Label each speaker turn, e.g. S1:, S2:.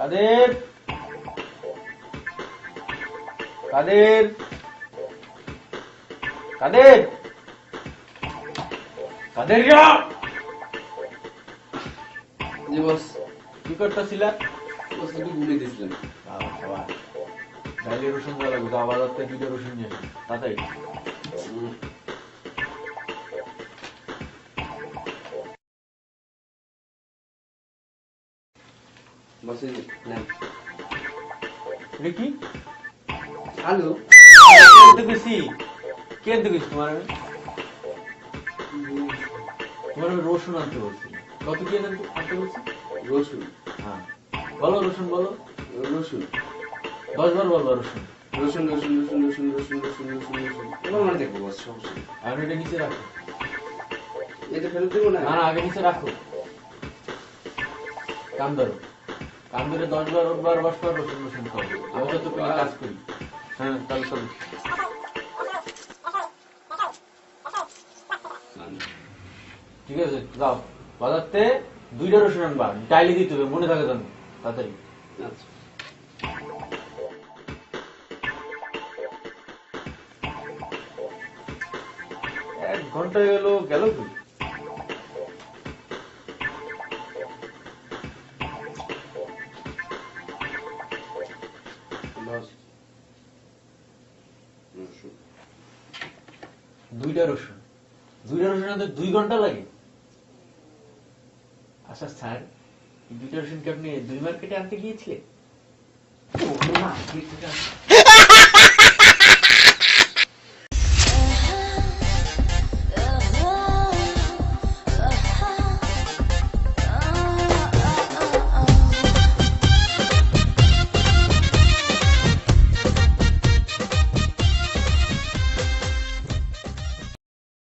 S1: কাদের? কাদের? কাদের? কাদের
S2: জি বস।
S1: কি করতেছিলা?
S2: বস একটু ঘুমিয়ে
S1: ডাইলে রসুন দেওয়া লাগবে আবার দুটো রসুন নিয়ে তাড়াতাড়ি।
S2: বস নেন।
S1: এটা কি?
S2: আলু।
S1: কেনতে গেছি কেনতে গেছি তোমার। তোমার রসুন আনতে বলছি। কত কি আনতে বলছি?
S2: রসুন।
S1: হ্যাঁ। বলো রসুন বলো।
S2: রসুন।
S1: দশ বার বলব রসুন।
S2: রসুন রসুন রসুন রসুন রসুন রসুন রসুন রসুন। এবার মানে দেখব বস সমস্যা নেই।
S1: এটা নিচে রাখো।
S2: এটা দেবো না
S1: আগে নিচে রাখো। কান ধরো। কান ধরে দশ বার বার দশ বার রসুন রসুন করো আমি তো কাজ করি। হ্যাঁ তাহলে চলো। ঠিক আছে যাও। বাজারতে দুইটা রসুন আনবা। ডাইলি দিতে হবে মনে থাকে জানো তাড়াতাড়ি।
S2: আচ্ছা।
S1: এক ঘণ্টা গেল গেল কি? দুইটা রসুন। দুইটা রসুন আনতে দুই ঘণ্টা লাগে। আচ্ছা স্যার দুইটা রসুন কি আপনি দুই মার্কেটে আনতে গিয়েছিলেন? ও, না, আছে।